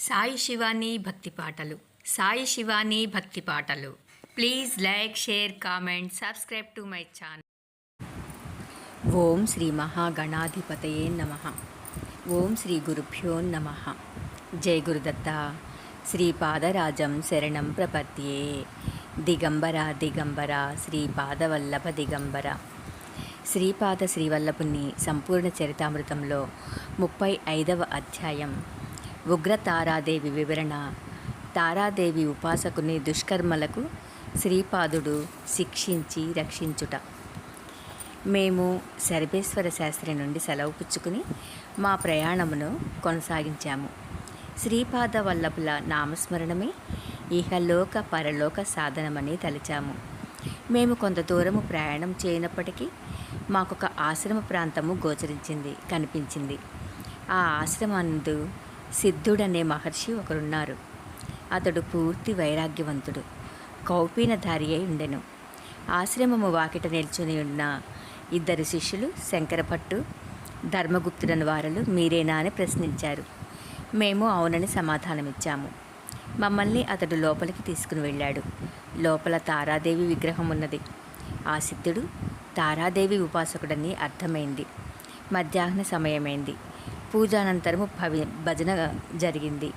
సాయి శివాని భక్తి పాటలు. సాయి శివాని భక్తి పాటలు. Please like share comment subscribe to my channel. ఓం శ్రీ మహాగణాధిపతయే నమ. ఓం శ్రీ గురుభ్యో నమ. జయ గురుదత్త. శ్రీపాదరాజం శరణం ప్రపద్యే దిగంబర దిగంబర శ్రీపాదవల్లభ దిగంబర. శ్రీపాద శ్రీవల్లభుని సంపూర్ణ చరితామృతంలో ముప్పై ఐదవ అధ్యాయం. ఉగ్ర తారాదేవి వివరణ. తారాదేవి ఉపాసకుని దుష్కర్మలకు శ్రీపాదుడు శిక్షించి రక్షించుట. మేము సర్వేశ్వర శాస్త్రి నుండి సెలవు పుచ్చుకుని మా ప్రయాణమును కొనసాగించాము. శ్రీపాద వల్లభుల నామస్మరణమే ఇహలోక పరలోక సాధనమని తలిచాము. మేము కొంత దూరము ప్రయాణం చేయనప్పటికీ మాకొక ఆశ్రమ ప్రాంతము గోచరించింది కనిపించింది. ఆ ఆశ్రమానందు సిద్ధుడనే మహర్షి ఒకరున్నారు. అతడు పూర్తి వైరాగ్యవంతుడు. కౌపీనధారి అయి ఉండెను. ఆశ్రమము వాకిట నిల్చుని ఉన్న ఇద్దరు శిష్యులు శంకరభట్టు ధర్మగుప్తుడని వారలు మీరేనా అని ప్రశ్నించారు. మేము అవునని సమాధానమిచ్చాము. మమ్మల్ని అతడు లోపలికి తీసుకుని వెళ్ళాడు. లోపల తారాదేవి విగ్రహం ఉన్నది. ఆ సిద్ధుడు తారాదేవి ఉపాసకుడని అర్థమైంది. మధ్యాహ్న సమయమైంది. పూజానంతరము భవి భజన జరిగింది.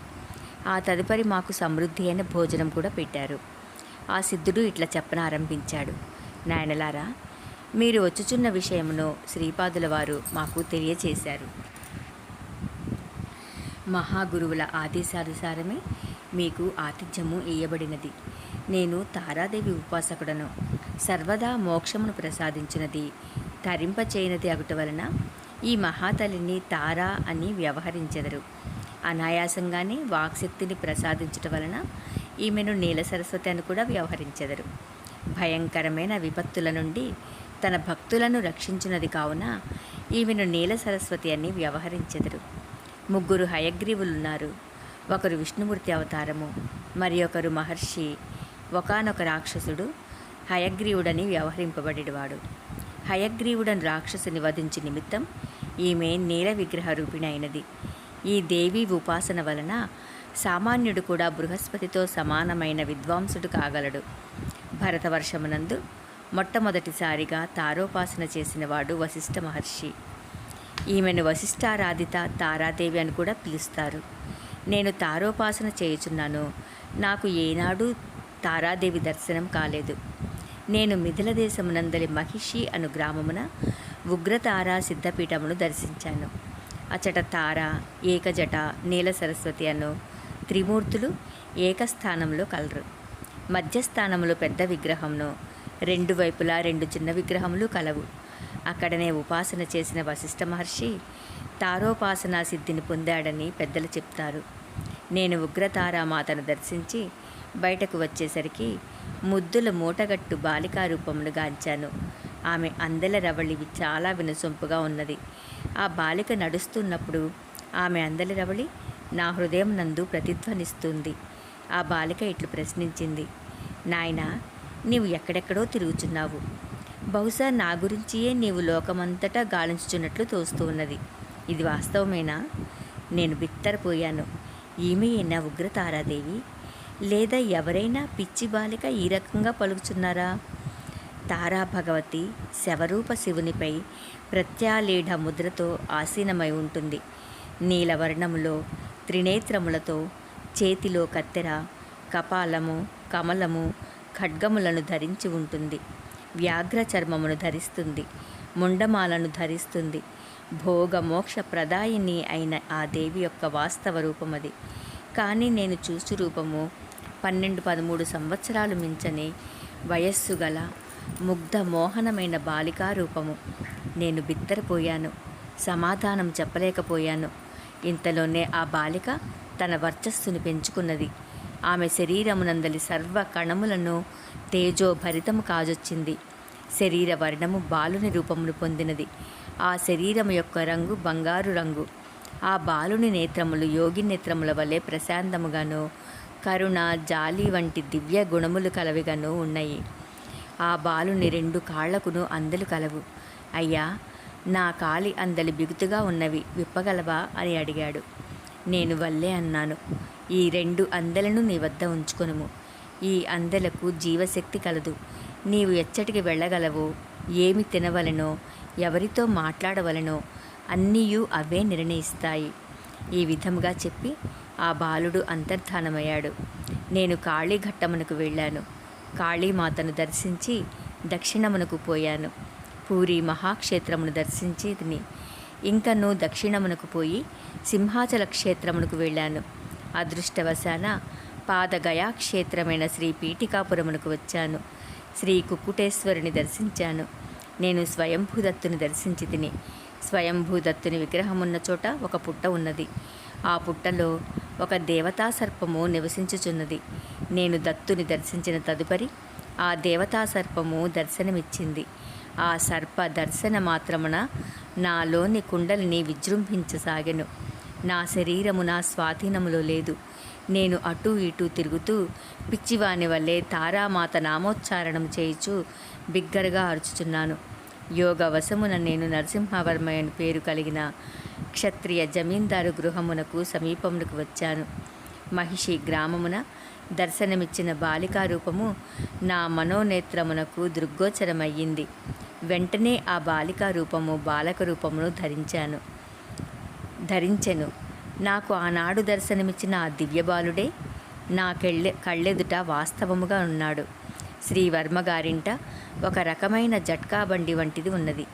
ఆ తదుపరి మాకు సమృద్ధి అయిన భోజనం కూడా పెట్టారు. ఆ సిద్ధుడు ఇట్లా చెప్పనారంభించాడు. నాయనలారా మీరు వచ్చుచున్న విషయమును శ్రీపాదుల వారు మాకు తెలియచేశారు. మహాగురువుల ఆదేశానుసారమే మీకు ఆతిథ్యము ఇయ్యబడినది. నేను తారాదేవి ఉపాసకుడను. సర్వదా మోక్షమును ప్రసాదించినది తరింపచేయనది అగుట వలన ఈ మహాతలిని తారా అని వ్యవహరించెదరు. అనాయాసంగానే వాక్శక్తిని ప్రసాదించటం వలన ఈమెను నీల సరస్వతి అని కూడా వ్యవహరించెదరు. భయంకరమైన విపత్తుల నుండి తన భక్తులను రక్షించినది కావున ఈమెను నీల సరస్వతి అని వ్యవహరించెదరు. ముగ్గురు హయగ్రీవులున్నారు. ఒకరు విష్ణుమూర్తి అవతారము మరి ఒకరు మహర్షి ఒకనొక రాక్షసుడు హయగ్రీవుడని వ్యవహరింపబడేవాడు హయగ్రీవుడని రాక్షసుని వధించి నిమిత్తం ఈమె నీల విగ్రహ రూపిణైనది ఈ దేవి ఉపాసన వలన సామాన్యుడు కూడా బృహస్పతితో సమానమైన విద్వాంసుడు కాగలడు. భరతవర్షమునందు మొట్టమొదటిసారిగా తారోపాసన చేసినవాడు వశిష్ఠ మహర్షి. ఈమెను వశిష్ఠారాధిత తారాదేవి అని కూడా పిలుస్తారు. నేను తారోపాసన చేయుచున్నాను. నాకు ఏనాడు తారాదేవి దర్శనం కాలేదు. నేను మిథిల దేశమునందలి మహిషి అను గ్రామమున ఉగ్రతార సిద్ధపీఠమును దర్శించాను. అచట తార ఏకజట నీల సరస్వతి అను త్రిమూర్తులు ఏకస్థానంలో కలరు. మధ్యస్థానంలో పెద్ద విగ్రహంను రెండు వైపులా రెండు చిన్న విగ్రహములు కలవు. అక్కడనే ఉపాసన చేసిన వశిష్ఠ మహర్షి తారోపాసనా సిద్ధిని పొందాడని పెద్దలు చెప్తారు. నేను ఉగ్రతారామాతను దర్శించి బయటకు వచ్చేసరికి ముద్దుల మూటగట్టు బాలికా రూపమును గాంచాను. ఆమె అందెల రవళి చాలా వినసొంపుగా ఉన్నది. ఆ బాలిక నడుస్తున్నప్పుడు ఆమె అందలి రవళి నా హృదయం నందు ప్రతిధ్వనిస్తుంది. ఆ బాలిక ఇట్లు ప్రశ్నించింది. నాయనా నీవు ఎక్కడెక్కడో తిరుగుచున్నావు. బహుశా నా గురించియే నీవు లోకమంతటా గాలించుచున్నట్లు తోస్తూ ఉన్నది. ఇది వాస్తవమేనా? నేను బిత్తరపోయాను. ఈమె నా ఉగ్రతారాదేవి. లేదా ఎవరైనా పిచ్చి బాలిక ఈ రకంగా పలుకుచున్నారా? తారా భగవతి శవరూప శివునిపై ప్రత్యాలీఢ ముద్రతో ఆసీనమై ఉంటుంది. నీలవర్ణములో త్రినేత్రములతో చేతిలో కత్తెర కపాలము కమలము ఖడ్గములను ధరించి ఉంటుంది. వ్యాఘ్ర చర్మమును ధరిస్తుంది. ముండమాలను ధరిస్తుంది. భోగమోక్ష ప్రదాయిని అయిన ఆ దేవి యొక్క వాస్తవ రూపమది. కానీ నేను చూసి రూపము పన్నెండు పదమూడు సంవత్సరాలు మించని వయస్సు గల ముగ్ధ మోహనమైన బాలికా రూపము. నేను బిత్తరపోయాను. సమాధానం చెప్పలేకపోయాను. ఇంతలోనే ఆ బాలిక తన వర్చస్సును పెంచుకున్నది. ఆమె శరీరమునందలి సర్వ కణములను తేజోభరితము కాజొచ్చింది. శరీర వర్ణము బాలుని రూపమును పొందినది. ఆ శరీరము యొక్క రంగు బంగారు రంగు. ఆ బాలుని నేత్రములు యోగి నేత్రముల వలె ప్రశాంతముగాను కరుణ జాలి వంటి దివ్య గుణములు కలవిగాను ఉన్నాయి. ఆ బాలుని రెండు కాళ్ళకును అందలు కలవు. అయ్యా నా కాలి అందలి బిగుతుగా ఉన్నవి విప్పగలవా? అని అడిగాడు. నేను వల్లే అన్నాను. ఈ రెండు అందలను నీ వద్ద ఉంచుకొనుము. ఈ అందలకు జీవశక్తి కలదు. నీవు ఎచ్చటికి వెళ్ళగలవో. ఏమి తినవలనో ఎవరితో మాట్లాడవలనో అన్నీయు అవే నిర్ణయిస్తాయి. ఈ విధముగా చెప్పి ఆ బాలుడు అంతర్ధానమయ్యాడు. నేను కాళీఘట్టమునకు వెళ్ళాను. కాళీమాతను దర్శించి దక్షిణమునకు పోయాను. పూరి మహాక్షేత్రమును దర్శించి తిని ఇంకను దక్షిణమునకు పోయి సింహాచల క్షేత్రమునకు వెళ్ళాను. అదృష్టవశాన పాదగయా క్షేత్రమైన శ్రీ పీఠికాపురమునకు వచ్చాను. శ్రీ కుక్కుటేశ్వరుని దర్శించాను. నేను స్వయంభూదత్తుని దర్శించి తిని స్వయంభూదత్తుని విగ్రహం ఉన్న చోట ఒక పుట్ట ఉన్నది. ఆ పుట్టలో ఒక దేవతా సర్పము నివసించుచున్నది. నేను దత్తుని దర్శించిన తదుపరి ఆ దేవతా సర్పము దర్శనమిచ్చింది. ఆ సర్ప దర్శన మాత్రమున నాలోని కుండలిని విజృంభించసాగెను. నా శరీరము నా స్వాధీనములో లేదు. నేను అటూ ఇటూ తిరుగుతూ పిచ్చివాని వల్లే తారామాత నామోచ్చారణం చేయుచు బిగ్గరగా అరుచుచున్నాను. యోగ వశమున నేను నరసింహవర్మ అని పేరు కలిగిన క్షత్రియ జమీందారు గృహమునకు సమీపమునకు వచ్చాను. మహిషి గ్రామమున దర్శనమిచ్చిన బాలికా రూపము నా మనోనేత్రమునకు దృగ్గోచరమయ్యింది. వెంటనే ఆ బాలికా రూపము బాలక రూపమును ధరించాను. ధరించెను. నాకు ఆనాడు దర్శనమిచ్చిన ఆ దివ్యబాలుడే నా కెళ్ళె కళ్ళెదుట వాస్తవముగా ఉన్నాడు. శ్రీవర్మ గారింట ఒక రకమైన జట్కా బండి వంటిది ఉన్నది.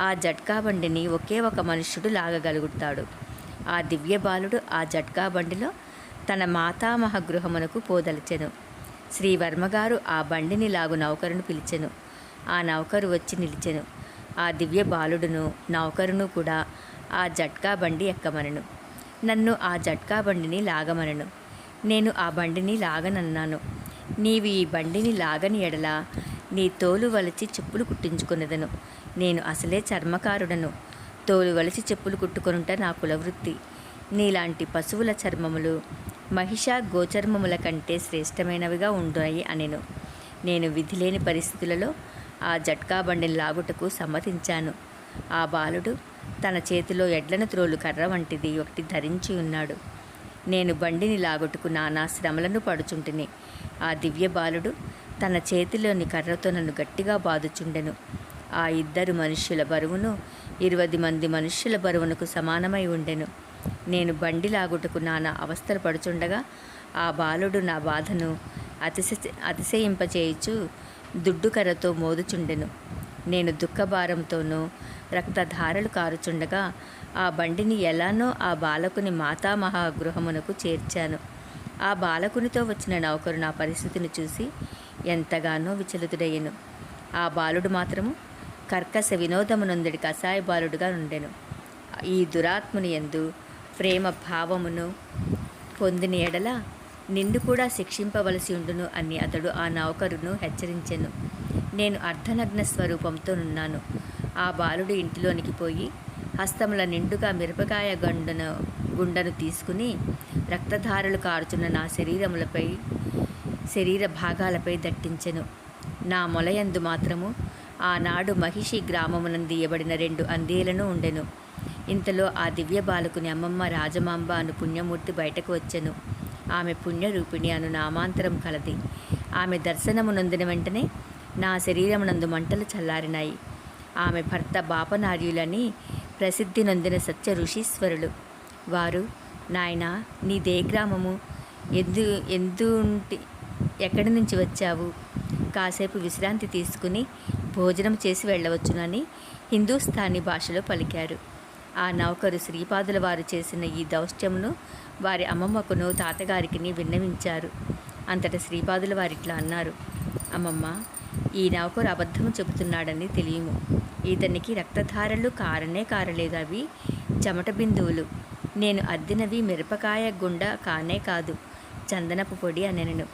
ఆ జట్కా బండిని ఒకే ఒక మనుష్యుడు లాగగలుగుతాడు. ఆ దివ్య బాలుడు ఆ జట్కా బండిలో తన మాతామహ గృహమునకు పోదలిచెను శ్రీవర్మగారు ఆ బండిని లాగు నౌకరును పిలిచెను. ఆ నౌకరు వచ్చి నిలిచెను. ఆ దివ్య బాలుడును నౌకరును కూడా ఆ జట్కా బండి ఎక్కమనను. నన్ను ఆ జట్కా బండిని లాగమనను. నేను ఆ బండిని లాగనన్నాను. నీవు ఈ బండిని లాగని ఎడల నీ తోలు వలచి చెప్పులు కుట్టించుకునేదను. నేను అసలే చర్మకారుడను. తోలు వలచి చెప్పులు కుట్టుకొనుట నా కులవృత్తి. నీలాంటి పశువుల చర్మములు మహిష గోచర్మముల కంటే శ్రేష్టమైనవిగా ఉండున్నాయి అనెను. నేను విధిలేని పరిస్థితులలో ఆ జట్కా బండిని లాగుటకు సమ్మతించాను. ఆ బాలుడు తన చేతిలో ఎడ్లను త్రోలు కర్ర వంటిది ఒకటి ధరించి ఉన్నాడు. నేను బండిని లాగుటకు నానా శ్రమలను పడుచుంటిని. ఆ దివ్య బాలుడు తన చేతిలోని కర్రతో నన్ను గట్టిగా బాదుచుండెను. ఆ ఇద్దరు మనుష్యుల బరువును ఇరవై మంది మనుష్యుల బరువునకు సమానమై ఉండెను. నేను బండి లాగుటకు నానా అవస్థలు పడుచుండగా ఆ బాలుడు నా బాధను అతిశ అతిశయింపచేయుచు దుడ్డు కర్రతో మోదుచుండెను. నేను దుఃఖభారంతోనూ రక్తధారలు కారుచుండగా ఆ బండిని ఎలానో ఆ బాలకుని మాతామహా గృహమునకు చేర్చాను. ఆ బాలకునితో వచ్చిన నౌకరు నా పరిస్థితిని చూసి ఎంతగానో విచలితుడయ్యను. ఆ బాలుడు మాత్రము కర్కశ వినోదమునందడి కషాయ బాలుడుగా ఉండెను. ఈ దురాత్ముని ఎందు ప్రేమ భావమును పొందిన ఎడల నిన్ను కూడా శిక్షింపవలసి ఉండును అని అతడు ఆ నౌకరును హెచ్చరించెను. నేను అర్ధనగ్న స్వరూపంతో నున్నాను ఆ బాలుడు ఇంటిలోనికి పోయి హస్తముల నిండుగా మిరపకాయ గండును గుండను తీసుకుని రక్తధారలు కారుచున్న నా శరీరములపై శరీర భాగాలపై దట్టించెను. నా మొలయందు మాత్రము ఆనాడు మహిషి గ్రామమునందు ఇవ్వబడిన రెండు అందేలను ఉండెను. ఇంతలో ఆ దివ్య బాలకుని అమ్మమ్మ రాజమాంబ అను పుణ్యమూర్తి బయటకు వచ్చెను. ఆమె పుణ్యరూపిణి అను నామాంతరం కలది. ఆమె దర్శనమునందిన వెంటనే నా శరీరమునందు మంటలు చల్లారినాయి. ఆమె భర్త బాపనార్యులని ప్రసిద్ధి నొందిన సత్య ఋషీశ్వరులు. వారు నాయన నీదే గ్రామము ఎందు ఎందు ఎక్కడి నుంచి వచ్చావు? కాసేపు విశ్రాంతి తీసుకుని భోజనం చేసి వెళ్ళవచ్చునని హిందూస్థానీ భాషలో పలికారు. ఆ నౌకరు శ్రీపాదుల వారు చేసిన ఈ దౌష్ట్యమును వారి అమ్మమ్మకును తాతగారికిని విన్నవించారు. అంతట శ్రీపాదుల వారిట్లా అన్నారు అమ్మమ్మ ఈ నౌకరు అబద్ధము చెబుతున్నాడని తెలియము. ఇతనికి రక్తధారలు కారనే కారలేదు అవి. చెమట బిందువులు. నేను అద్దినవి మిరపకాయ గుండ కానే కాదు. చందనపు పొడి అనెనను.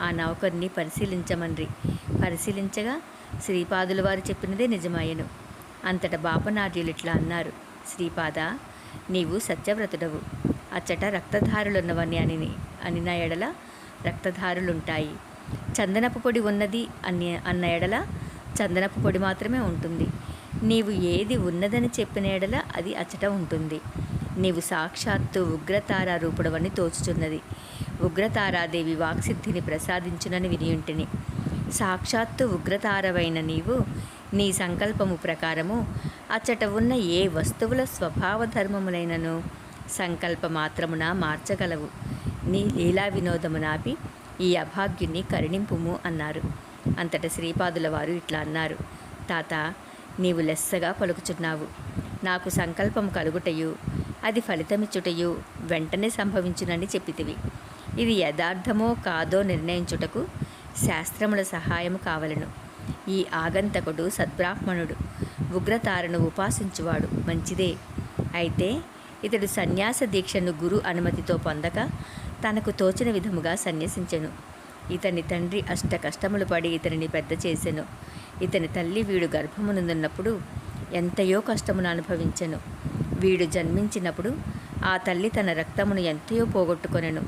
ఆ నౌకర్ని పరిశీలించమన్రి. పరిశీలించగా శ్రీపాదుల వారు చెప్పినదే నిజమాయను. అంతట బాపనార్యులు ఇట్లా అన్నారు. శ్రీపాద నీవు సత్యవ్రతుడవు. అచ్చట రక్తధారులున్నవని అని అనిన ఎడల రక్తధారులుంటాయి. చందనపు పొడి ఉన్నది అని అన్న ఎడల చందనపు పొడి మాత్రమే ఉంటుంది. నీవు ఏది ఉన్నదని చెప్పిన ఎడల అది అచ్చట ఉంటుంది. నీవు సాక్షాత్తు ఉగ్రతారా రూపుడవని తోచుచున్నది. ఉగ్రతారాదేవి వాక్సిద్ధిని ప్రసాదించునని వినియుంటిని. సాక్షాత్తు ఉగ్రతారవైన నీవు నీ సంకల్పము ప్రకారము అచ్చట ఉన్న ఏ వస్తువుల స్వభావ ధర్మములైనను సంకల్ప మాత్రమున మార్చగలవు. నీ లీలా వినోదమునాపి ఈ అభాగ్యుని కరుణింపుము అన్నారు. అంతట శ్రీపాదుల వారు ఇట్లా అన్నారు. తాత నీవు లెస్సగా పలుకుచున్నావు. నాకు సంకల్పం కలుగుటయు అది ఫలితమిచ్చుటయు వెంటనే సంభవించునని చెప్పితివి. ఇది యథార్థమో కాదో నిర్ణయించుటకు శాస్త్రముల సహాయము కావలను. ఈ ఆగంతకుడు సద్బ్రాహ్మణుడు ఉగ్రతారను ఉపాసించువాడు మంచిదే. అయితే ఇతడు సన్యాస దీక్షను గురు అనుమతితో పొందక తనకు తోచిన విధముగా సన్యసించెను. ఇతని తండ్రి అష్ట కష్టములు పడి ఇతనిని పెద్ద చేసెను. ఇతని తల్లి వీడు గర్భమునందున్నప్పుడు ఎంతయో కష్టమును అనుభవించెను. వీడు జన్మించినప్పుడు ఆ తల్లి తన రక్తమును ఎంతయో పోగొట్టుకొనెను.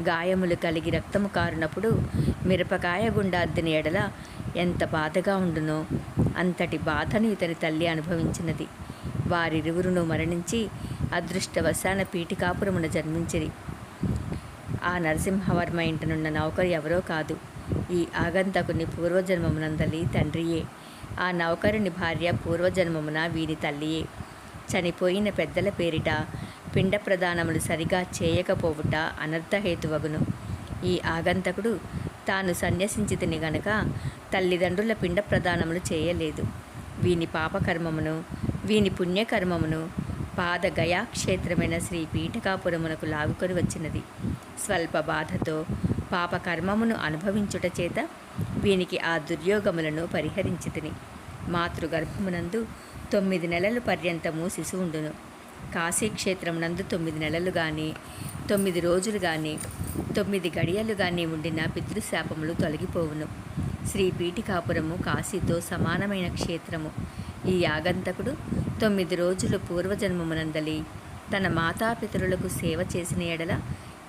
గాయములు కలిగి రక్తము కారునప్పుడు మిరపకాయ గుండా అద్దిన ఎడల ఎంత బాధగా ఉండునో అంతటి బాధను ఇతని తల్లి అనుభవించినది. వారిరువురును మరణించి అదృష్టవశాన పీఠికాపురమున జన్మించిరి. ఆ నరసింహవర్మ ఇంటనున్న నౌకరు ఎవరో కాదు. ఈ ఆగంతకుని పూర్వజన్మమునందలి తండ్రియే. ఆ నౌకరుని భార్య పూర్వజన్మమున వీని తల్లియే. చనిపోయిన పెద్దల పేరిట పిండ ప్రదానములు సరిగా చేయకపోవుట అనర్థహేతువగును. ఈ ఆగంతకుడు తాను సన్యసించితిని గనక తల్లిదండ్రుల పిండ ప్రదానములు చేయలేదు. వీని పాపకర్మమును వీని పుణ్యకర్మమును పాదగయాక్షేత్రమైన శ్రీ పీఠకాపురమునకు లాగుకొని వచ్చినది. స్వల్ప బాధతో పాపకర్మమును అనుభవించుట చేత వీనికి ఆ దుర్యోగములను పరిహరించితిని. మాతృగర్భమునందు తొమ్మిది నెలలు పర్యంతము శిశువుండును. కాశీక్షేత్రమునందు తొమ్మిది నెలలు కానీ తొమ్మిది రోజులు కానీ తొమ్మిది గడియలు కానీ ఉండిన పితృశాపములు తొలగిపోవును. శ్రీ పీఠికాపురము కాశీతో సమానమైన క్షేత్రము. ఈ యాగంతకుడు తొమ్మిది రోజులు పూర్వజన్మమునందలి తన మాతాపితరులకు సేవ చేసిన ఎడల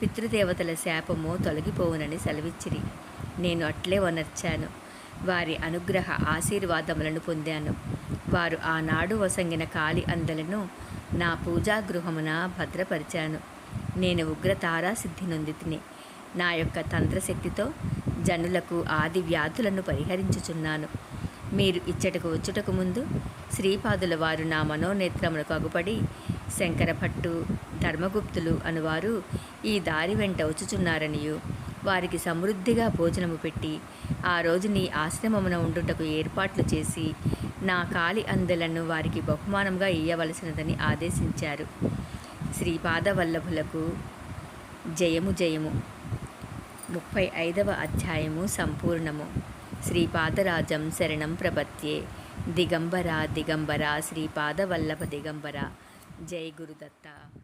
పితృదేవతల శాపము తొలగిపోవునని సెలవిచ్చిరి. నేను అట్లే వనర్చాను. వారి అనుగ్రహ ఆశీర్వాదములను పొందాను. వారు ఆనాడు వసంగిన కాలి అందలను నా పూజాగృహమున భద్రపరిచాను. నేను ఉగ్రతారా సిద్ధి నొందితిని. నా యొక్క తంత్రశక్తితో జనులకు ఆది వ్యాధులను పరిహరించుచున్నాను. మీరు ఇచ్చటకు వచ్చుటకు ముందు శ్రీపాదుల వారు నా మనోనేత్రములకు అగుపడి శంకరభట్టు ధర్మగుప్తులు అనువారు ఈ దారి వెంట వచ్చుచున్నారనియు. వారికి సమృద్ధిగా భోజనము పెట్టి ఆ రోజుని ఆశ్రమమున ఉండుటకు ఏర్పాట్లు చేసి నా కాలి అందెలను వారికి బహుమానంగా ఇయ్యవలసినదని ఆదేశించారు. శ్రీపాదవల్లభులకు జయము జయము. ముప్పై ఐదవ అధ్యాయము సంపూర్ణము. శ్రీపాదరాజం శరణం ప్రపత్యే. దిగంబర దిగంబర శ్రీపాదవల్లభ దిగంబర. జై గురుదత్త.